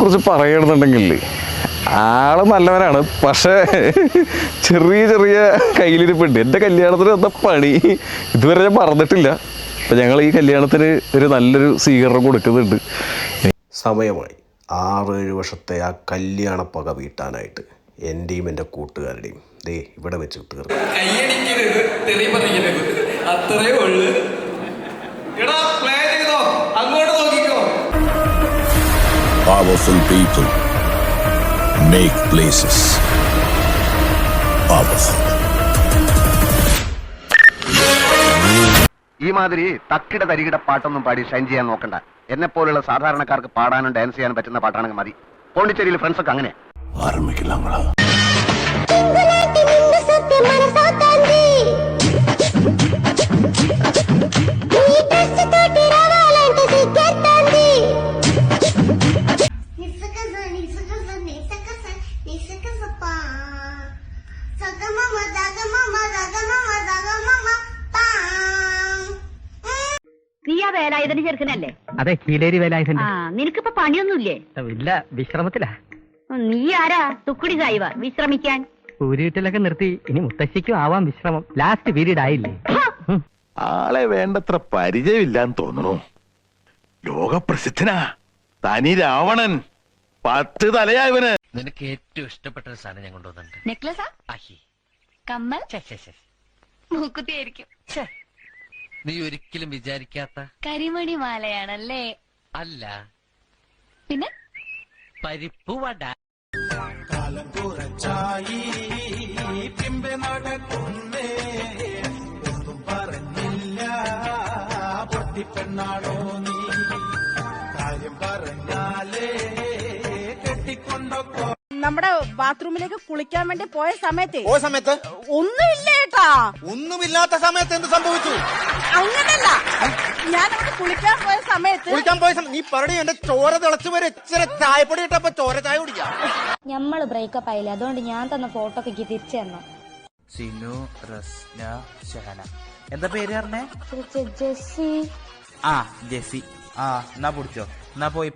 കുറിച്ച് പറയണമെന്നുണ്ടെങ്കിൽ ആൾ നല്ലവനാണ്. പക്ഷേ ചെറിയ ചെറിയ കയ്യിലിരിപ്പുണ്ട്. എന്റെ കല്യാണത്തിന് എന്താ പണി ഇതുവരെ ഞാൻ പറഞ്ഞിട്ടില്ല അപ്പം ഞങ്ങൾ ഈ കല്യാണത്തിന് ഒരു നല്ലൊരു സ്വീകരണം കൊടുക്കുന്നുണ്ട്. സമയമായി. ആറേഴ് വർഷത്തെ ആ കല്യാണ പക വീട്ടാനായിട്ട് എന്റെയും എന്റെ കൂട്ടുകാരുടെയും ദേ ഇവിടെ വെച്ച് തീർന്നു കൈയടിക്കരുത് തെറി പറയരുത് അത്രേ ഉള്ളു. Powerful people make places powerful. ഈ മാതിരി തക്കിട തരികിട പാട്ടൊന്നും പാടി ഷൈൻ ചെയ്യാൻ നോക്കണ്ട. എന്നെ പോലുള്ള സാധാരണക്കാർക്ക് പാടാനും ഡാൻസ് ചെയ്യാനും പറ്റുന്ന പാട്ടാണെങ്കിൽ മതി. പോണ്ടിച്ചേരിയിൽ ഫ്രണ്ട്സ് ഒക്കെ അങ്ങനെ ആരംഭിക്കലാങ്ങളാ നീ ആ വേലായുധന്റെ ചെറുക്കനല്ലേ? അതെ കീലേരി വേലായുധന്റെ. ആ നിനക്കിപ്പോ പണിയൊന്നുമില്ലേ? ഇല്ല വിശ്രമത്തിലാ. നീ ആരാ? തുക്കുടി സായിവ വിശ്രമിക്കാൻ. ഊരുവീട്ടിലൊക്കെ നിർത്തി ഇനി മുത്തശ്ശിക്കും ആവാം വിശ്രമം. ലാസ്റ്റ് പീരീഡ് ആയില്ലേ? ആളെ വേണ്ടത്ര പരിചയമില്ലാന്ന് തോന്നുന്നു ലോകപ്രസിദ്ധനാ. തനി രാവണൻ. പത്ത് തലയാ ഇവന്. നിനക്ക് ഏറ്റവും ഇഷ്ടപ്പെട്ട ഒരു സാധനം ഞാൻ കൊണ്ടുവന്നിട്ടുണ്ട്. നെക്ലസാ? ആഹി കമ്മൽ. മൂക്കുത്തിയായിരിക്കും. നീ ഒരിക്കലും വിചാരിക്കാത്ത കരിമണി മാലയാണല്ലേ? അല്ല. പിന്നെ? പരിപ്പ് വട. കാലം കുറച്ചായി. പിമ്പെ നടക്കുന്നേ ഒന്നും പറഞ്ഞില്ല. പൊട്ടിപ്പെണ്ണാണോ നീ? കാര്യം പറഞ്ഞാലേ കെട്ടിക്കൊണ്ടൊക്കെ. നമ്മുടെ ബാത്റൂമിലേക്ക് കുളിക്കാൻ വേണ്ടി പോയ സമയത്ത് ഓ സമയത്ത്? ഒന്നുമില്ല ഏട്ടാ. ഒന്നുമില്ലാത്ത സമയത്ത് എന്ത് സംഭവിച്ചു? അങ്ങനല്ല. ഞാൻ അവിടെ കുളിക്കാൻ പോയ സമയത്ത് കുളിക്കാൻ പോയ സമയം നീ പറഞ്ഞു എന്റെ ചോര തിളച്ചു വരെ ഇച്ചിരി ചായപ്പൊടി ഇട്ടപ്പോ ചോര ചായ കുടിക്കാം. ഞമ്മൾ ബ്രേക്കപ്പ് ആയില്ലേ അതുകൊണ്ട് ഞാൻ തന്ന ഫോട്ടോ ഒക്കെ തിരിച്ചു തന്നു? സിനു റസ്ന ഷഹന. എന്താ പേര് പറഞ്ഞേ? ജെസ്സി. ആ ജെസ്സി. ആ എന്നാ പൊടിച്ചോ എന്നാ പോയി